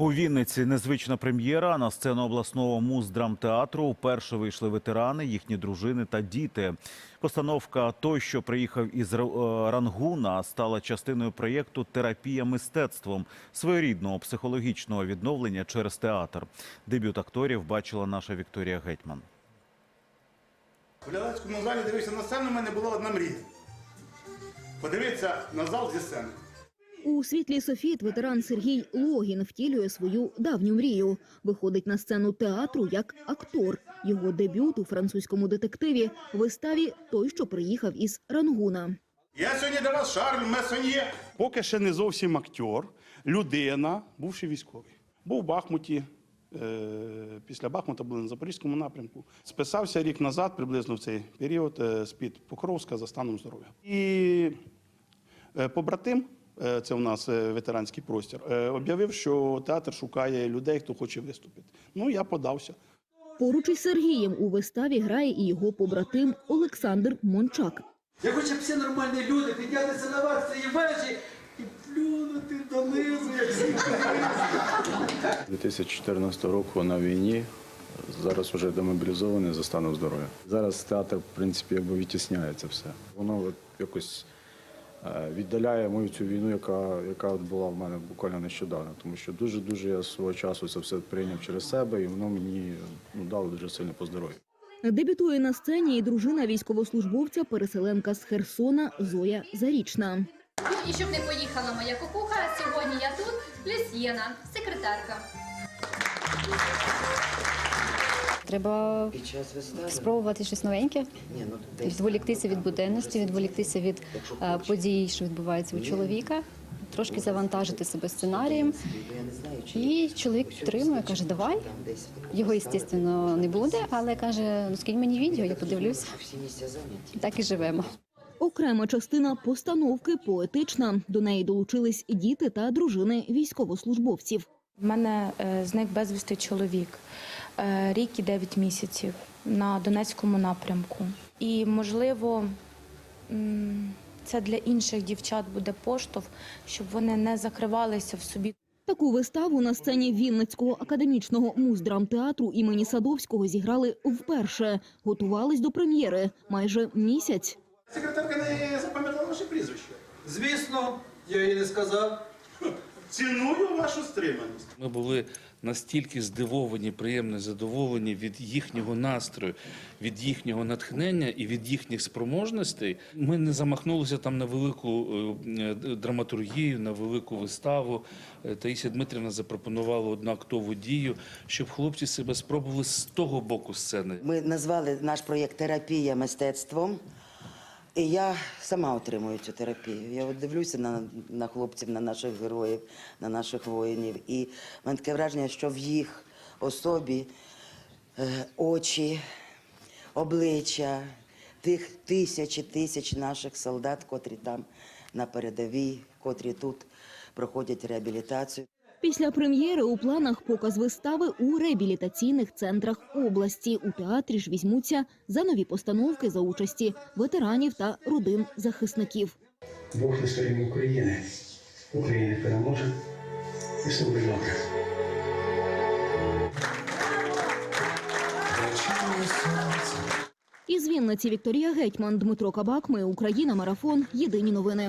У Вінниці незвична прем'єра. На сцену обласного муздрамтеатру вперше вийшли ветерани, їхні дружини та діти. Постановка «Той, що приїхав із е, Рангуна, стала частиною проєкту Терапія мистецтвом своєрідного психологічного відновлення через театр. Дебют акторів бачила наша Вікторія Гетьман. В глядацькому залі дивився на сцену, в мене була одна мрія. Подивитися на зал зі сцени. У світлі Софіт ветеран Сергій Логін втілює свою давню мрію. Виходить на сцену театру як актор. Його дебют у французькому детективі виставі той, що приїхав із Рангуна. Я сьогодні для вас Шарль Месоньє. Поки ще не зовсім актор, людина, бувши військовий. Був в Бахмуті. е, Після Бахмута були на Запорізькому напрямку. Списався рік назад, приблизно в цей період, е, з-під Покровська за станом здоров'я. І е, побратим, це у нас е, ветеранський простір, е, об'явив, що театр шукає людей, хто хоче виступити. Ну, я подався. Поруч із Сергієм у виставі грає і його побратим Олександр Мончак. Я хочу, щоб всі нормальні люди піднятися на вас цієї вежі і плюнути донизу, як всі. 2014 року на війні. Зараз вже демобілізований за станом здоров'я. Зараз театр, в принципі, якби відтісняє це все. Воно от якось е, віддаляє мою цю війну, яка, яка от була в мене буквально нещодавно. Тому що дуже-дуже я свого часу це все прийняв через себе, і воно мені ну, дало дуже сильно по здоров'ю. Дебютує на сцені і дружина військовослужбовця, переселенка з Херсона Зоя Зарічна. І щоб не поїхала моя кукуха, сьогодні я тут, Люсьєна, секретарка. Треба Під час вистави? спробувати щось новеньке, Ні, ну десь відволіктися від буденності, відволіктися від е, подій, що відбуваються у чоловіка, трошки завантажити себе сценарієм. я не знаю, чи І чоловік підтримує, каже, давай. там десь Його, звісно, не буде, але каже, ну скинь мені відео, я подивлюся. Так і живемо. Окрема частина постановки поетична. До неї долучились діти та дружини військовослужбовців. В мене е, зник безвісти чоловік рік і 9 місяців на Донецькому напрямку. І, можливо, це для інших дівчат буде поштовх, щоб вони не закривалися в собі. Таку виставу на сцені Вінницького академічного муздрамтеатру імені Садовського зіграли вперше. Готувались до прем'єри майже місяць. Секретарка не запам'ятала ваше прізвище. Звісно, я їй не сказав. Ціную вашу стриманість. Ми були настільки здивовані, приємно задоволені від їхнього настрою, від їхнього натхнення і від їхніх спроможностей. Ми не замахнулися там на велику е, е, драматургію, на велику виставу. Е, Таїсія Дмитрівна запропонувала однактову дію, щоб хлопці себе спробували з того боку сцени. Ми назвали наш проєкт Терапія мистецтвом. І я сама отримую цю терапію. Я от дивлюся на, на хлопців, на наших героїв, на наших воїнів. І в мене таке враження, що в їх особі е, очі, обличчя тих тисяч і тисяч наших солдат, котрі там на передовій, котрі тут проходять реабілітацію. Після прем'єри у планах показ вистави у реабілітаційних центрах області. У театрі ж візьмуться за нові постановки за участі ветеранів та родин захисників. Бог на стороні України. Україна переможе. І все буде добре. Із Вінниці Вікторія Гетьман, Дмитро Кабак. Ми Україна. Марафон. Єдині новини.